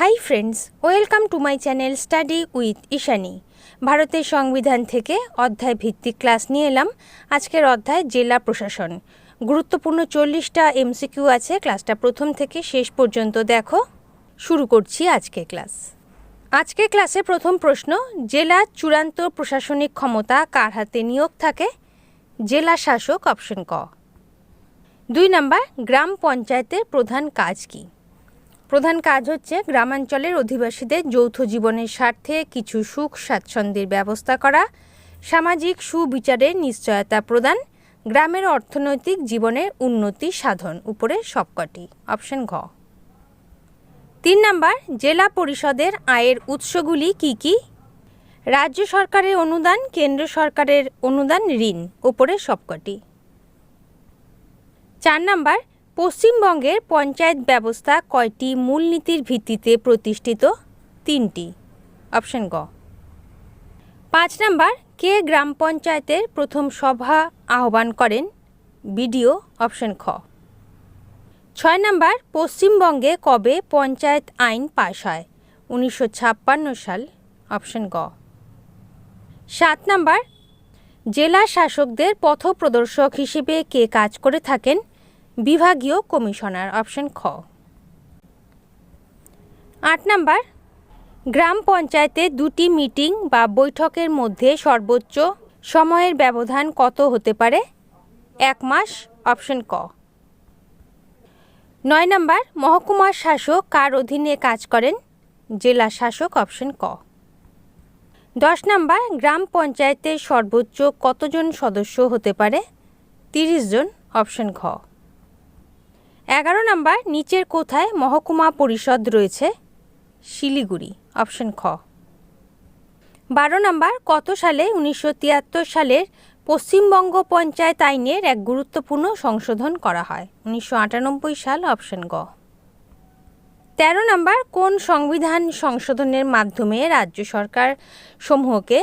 Hi friends welcome to my channel study with Ishani ভারতের সংবিধান থেকে অধ্যায় ভিত্তিক ক্লাস নিয়ে এলাম। আজকের অধ্যায় জেলা প্রশাসন। গুরুত্বপূর্ণ চল্লিশটা এমসিকিউ আছে। ক্লাসটা প্রথম থেকে শেষ পর্যন্ত দেখো। শুরু করছি আজকের ক্লাস আজকের ক্লাসে প্রথম প্রশ্ন জেলার চূড়ান্ত প্রশাসনিক ক্ষমতা কার হাতে নিয়োগ থাকে? জেলা শাসক অপশন ক। দুই নাম্বার গ্রাম পঞ্চায়েতের প্রধান কাজ কী? প্রধান কাজ হচ্ছে গ্রামাঞ্চলের অধিবাসীদের যৌথ জীবনের স্বার্থে কিছু সুখ স্বাচ্ছন্দ্যের ব্যবস্থা করা, সামাজিক সুবিচারের নিশ্চয়তা প্রদান, গ্রামের অর্থনৈতিক জীবনের উন্নতি সাধন উপরে সবকটি। অপশন ঘ। তিন নাম্বার, জেলা পরিষদের আয়ের উৎসগুলি কি কি? রাজ্য সরকারের অনুদান, কেন্দ্র সরকারের অনুদান, ঋণ উপরে সবকটি। চার নাম্বার পশ্চিমবঙ্গের পঞ্চায়েত ব্যবস্থা কয়টি মূলনীতির ভিত্তিতে প্রতিষ্ঠিত? তিনটি। অপশন গ। পাঁচ নাম্বার, কে গ্রাম পঞ্চায়েতের প্রথম সভা আহ্বান করেন? বিডিও, অপশন খ। ছয় নাম্বার, পশ্চিমবঙ্গে কবে পঞ্চায়েত আইন পাশ হয়? উনিশশো ছাপ্পান্ন সাল। অপশন গ। সাত নাম্বার, জেলা শাসকদের পথপ্রদর্শক হিসেবে কে কাজ করে থাকেন? বিভাগীয় কমিশনার, অপশন খ। আট নাম্বার, গ্রাম পঞ্চায়েতে দুটি মিটিং বা বৈঠকের মধ্যে সর্বোচ্চ সময়ের ব্যবধান কত হতে পারে? এক মাস, অপশন ক। নয় নাম্বার, মহকুমার শাসক কার অধীনে কাজ করেন? জেলা শাসক, অপশন ক। দশ নাম্বার, গ্রাম পঞ্চায়েতের সর্বোচ্চ কতজন সদস্য হতে পারে? তিরিশ জন, অপশন ঘ। এগারো নাম্বার, নিচের কোথায় মহকুমা পরিষদ রয়েছে? শিলিগুড়ি অপশন খ। বারো নাম্বার, কত সালে উনিশশো তিয়াত্তর সালের পশ্চিমবঙ্গ পঞ্চায়েত আইনের এক গুরুত্বপূর্ণ সংশোধন করা হয়? উনিশশো আটানব্বই সাল অপশন গ। তেরো নাম্বার, কোন সংবিধান সংশোধনের মাধ্যমে রাজ্য সরকার সমূহকে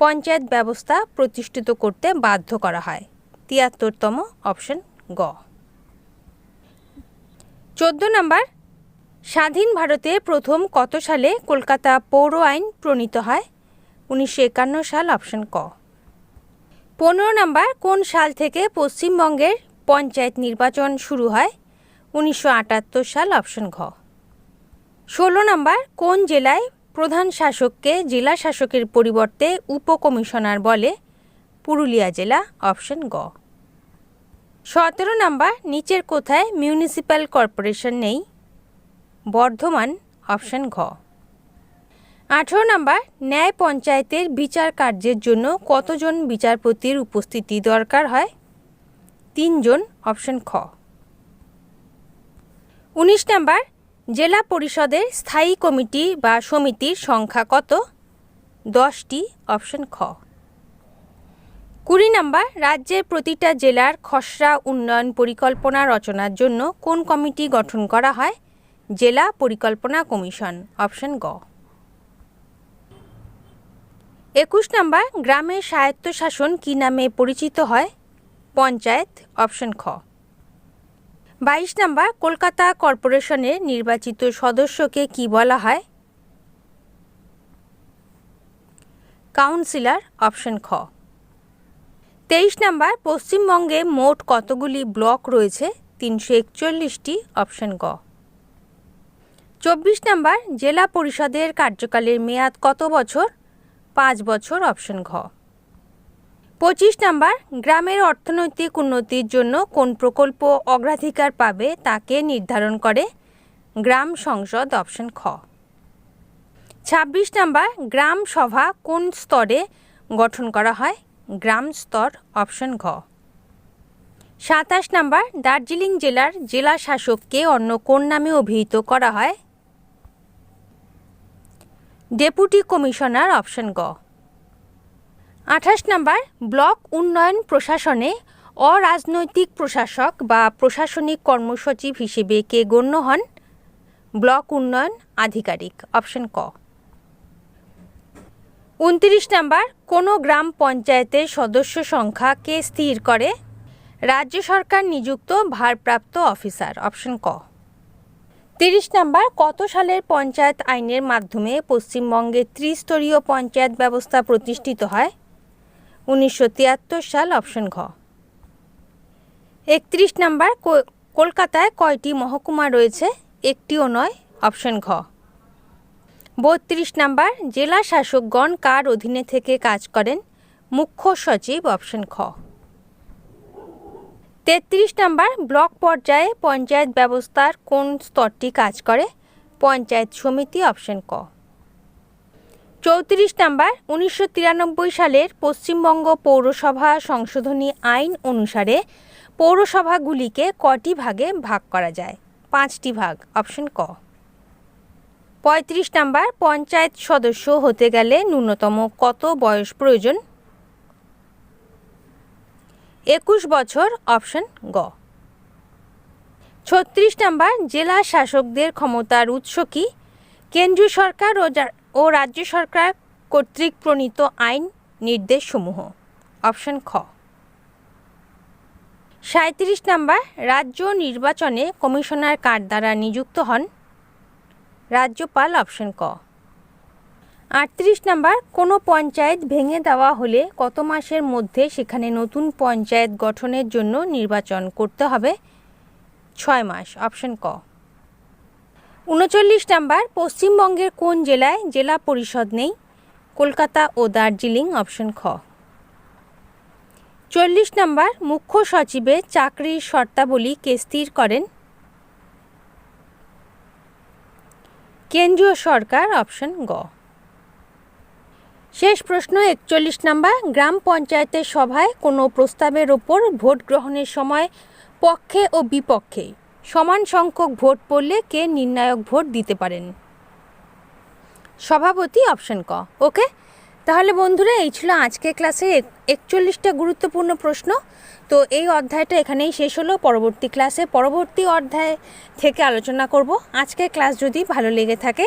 পঞ্চায়েত ব্যবস্থা প্রতিষ্ঠিত করতে বাধ্য করা হয়? তিয়াত্তরতম অপশন গ। চোদ্দ নাম্বার, স্বাধীন ভারতে প্রথম কত সালে কলকাতা পৌর আইন প্রণীত হয়? উনিশশো একান্ন সাল, অপশন ক। পনেরো নাম্বার, কোন সাল থেকে পশ্চিমবঙ্গের পঞ্চায়েত নির্বাচন শুরু হয়? উনিশশো আটাত্তর সাল, অপশন ঘ। ষোলো নাম্বার, কোন জেলায় প্রধান শাসককে জেলা শাসকের পরিবর্তে উপকমিশনার বলে? পুরুলিয়া জেলা, অপশন গ। সতেরো নাম্বার, নিচের কোথায় মিউনিসিপ্যাল কর্পোরেশন নেই? বর্ধমান অপশন ঘ। আঠেরো নাম্বার, ন্যায় পঞ্চায়েতের বিচার কার্যের জন্য কতজন বিচারপতির উপস্থিতি দরকার হয়? তিনজন অপশন খ। উনিশ নাম্বার, জেলা পরিষদের স্থায়ী কমিটি বা সমিতির সংখ্যা কত? দশটি অপশন খ। কুড়ি নাম্বার, রাজ্যের প্রতিটা জেলার খসড়া উন্নয়ন পরিকল্পনা রচনার জন্য কোন কমিটি গঠন করা হয়? জেলা পরিকল্পনা কমিশন, অপশন গ। একুশ নাম্বার গ্রামের স্বায়ত্তশাসন কী নামে পরিচিত হয়? পঞ্চায়েত, অপশন খ। বাইশ নাম্বার, কলকাতা কর্পোরেশনের নির্বাচিত সদস্যকে কি বলা হয়? কাউন্সিলর, অপশন খ। তেইশ নাম্বার, পশ্চিমবঙ্গে মোট কতগুলি ব্লক রয়েছে? তিনশো একচল্লিশটি, অপশন গ। চব্বিশ নাম্বার, জেলা পরিষদের কার্যকালের মেয়াদ কত বছর? পাঁচ বছর, অপশন ঘ। পঁচিশ নাম্বার, গ্রামের অর্থনৈতিক উন্নতির জন্য কোন প্রকল্প অগ্রাধিকার পাবে তাকে নির্ধারণ করে গ্রাম সংসদ, অপশন খ। ছাব্বিশ নাম্বার, গ্রাম সভা কোন স্তরে গঠন করা হয়? গ্রাম স্তর, অপশন ঘ। সাতাশ নাম্বার, দার্জিলিং জেলার জেলা শাসককে অন্য কোন নামে অভিহিত করা হয়? ডেপুটি কমিশনার, অপশন গ। আঠাশ নাম্বার, ব্লক উন্নয়ন প্রশাসনে অরাজনৈতিক প্রশাসক বা প্রশাসনিক কর্মসচিব হিসেবে কে গণ্য হন? ব্লক উন্নয়ন আধিকারিক, অপশন ক। উনত্রিশ নাম্বার, কোনো গ্রাম পঞ্চায়েতের সদস্য সংখ্যা কে স্থির করে? রাজ্য সরকার নিযুক্ত ভারপ্রাপ্ত অফিসার, অপশন ক। তিরিশ নাম্বার, কত সালের পঞ্চায়েত আইনের মাধ্যমে পশ্চিমবঙ্গে ত্রিস্তরীয় পঞ্চায়েত ব্যবস্থা প্রতিষ্ঠিত হয়? উনিশশো তিয়াত্তর সাল, অপশন ঘ। একত্রিশ নাম্বার কলকাতায় কয়টি মহকুমা রয়েছে? একটিও নয়, অপশন ঘ। বত্রিশ নাম্বার, জেলা শাসকগণ কার অধীনে থেকে কাজ করেন? মুখ্য সচিব অপশন খ। তেত্রিশ নাম্বার, ব্লক পর্যায়ে পঞ্চায়েত ব্যবস্থার কোন স্তরটি কাজ করে? পঞ্চায়েত সমিতি অপশন ক। চৌত্রিশ নাম্বার, উনিশশো তিরানব্বই সালের পশ্চিমবঙ্গ পৌরসভা সংশোধনী আইন অনুসারে পৌরসভাগুলিকে কটি ভাগে ভাগ করা যায়? পাঁচটি ভাগ, অপশন ক। পঁয়ত্রিশ নাম্বার পঞ্চায়েত সদস্য হতে গেলে ন্যূনতম কত বয়স প্রয়োজন? একুশ বছর, অপশন গ। ছত্রিশ নাম্বার, জেলা শাসকদের ক্ষমতার উৎস কি? কেন্দ্রীয় সরকার ও রাজ্য সরকার কর্তৃক প্রণীত আইন নির্দেশসমূহ। অপশন খ। সাঁত্রিশ নাম্বার, রাজ্য নির্বাচনে কমিশনার কার দ্বারা নিযুক্ত হন? রাজ্যপাল অপশন ক। আটত্রিশ নাম্বার, কোনো পঞ্চায়েত ভেঙে দেওয়া হলে কত মাসের মধ্যে সেখানে নতুন পঞ্চায়েত গঠনের জন্য নির্বাচন করতে হবে? ছয় মাস, অপশন ক। উনচল্লিশ নাম্বার, পশ্চিমবঙ্গের কোন জেলায় জেলা পরিষদ নেই? কলকাতা ও দার্জিলিং, অপশন খ। চল্লিশ নাম্বার, মুখ্য সচিবের চাকরির শর্তাবলী কে স্থির করেন? কেন্দ্রীয় সরকার অপশন গ। শেষ প্রশ্ন, একচল্লিশ নাম্বার, গ্রাম পঞ্চায়েতের সভায় কোনো প্রস্তাবের ওপর ভোট গ্রহণের সময় পক্ষে ও বিপক্ষে সমান সংখ্যক ভোট পড়লে কে নির্ণায়ক ভোট দিতে পারেন? সভাপতি অপশন ক, ওকে? তাহলে বন্ধুরা, এই ছিল আজকের ক্লাসে একচল্লিশটা গুরুত্বপূর্ণ প্রশ্ন। তো এই অধ্যায়টা এখানেই শেষ হলো। পরবর্তী ক্লাসে পরবর্তী অধ্যায় থেকে আলোচনা করব। আজকের ক্লাস যদি ভালো লেগে থাকে